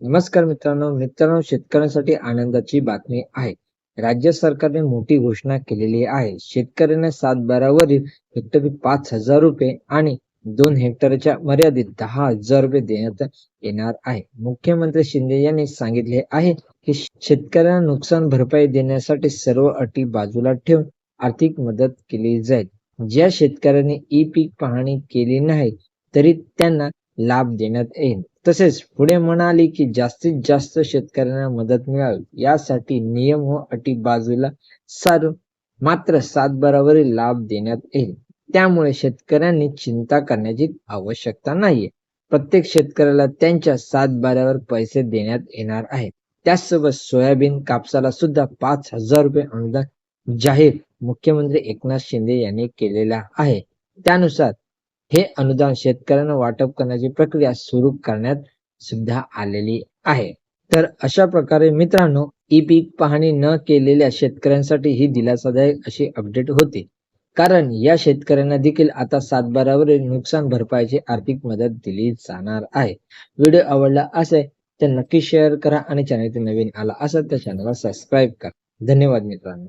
नमस्कार मित्रांनो मित्रांनो शेतकऱ्यांसाठी आनंदाची बातमी आहे. राज्य सरकारने मोठी घोषणा केलेली आहे. शेतकऱ्यांना सात बारावरील हेक्टरी पाच हजार रुपये आणि दोन हेक्टरच्या मर्यादित दहा हजार रुपये देण्यात येणार आहे. मुख्यमंत्री शिंदे यांनी सांगितले आहे की शेतकऱ्यांना नुकसान भरपाई देण्यासाठी सर्व अटी बाजूला ठेवून आर्थिक मदत केली जाईल. ज्या शेतकऱ्यांनी ई पीक पाहणी केली नाही तरी त्यांना लाभ देण्यात येईल. तसेच पुढे म्हणाले की जास्तीत जास्त शेतकऱ्यांना मदत मिळावी यासाठी नियम व अटी बाजूला सारून मात्र सातबारावरील लाभ देण्यात येईल. त्यामुळे शेतकऱ्यांनी चिंता करण्याची आवश्यकता नाहीये. प्रत्येक शेतकऱ्याला त्यांच्या सातबाऱ्यावर पैसे देण्यात येणार आहे त्याचसोबत सोयाबीन कापसाला सुद्धा पाच हजार रुपये अनुदान जाहीर मुख्यमंत्री एकनाथ शिंदे यांनी केलेला आहे. त्यानुसार हे अनुदान शेतकऱ्यांना वाटप करण्याची प्रक्रिया सुरू करण्यात सुद्धा आलेली आहे. तर अशा प्रकारे मित्रांनो ई पीक पाहणी न केलेल्या शेतकऱ्यांसाठी ही दिलासादायक अशी अपडेट होती. कारण या शेतकऱ्यांना देखील आता सातबारावरील नुकसान भरपाईची आर्थिक मदत दिली जाणार आहे. व्हिडिओ आवडला असेल तर नक्की शेअर करा आणि चॅनल नवीन आला असेल तर चॅनलला सबस्क्राईब करा. धन्यवाद मित्रांनो.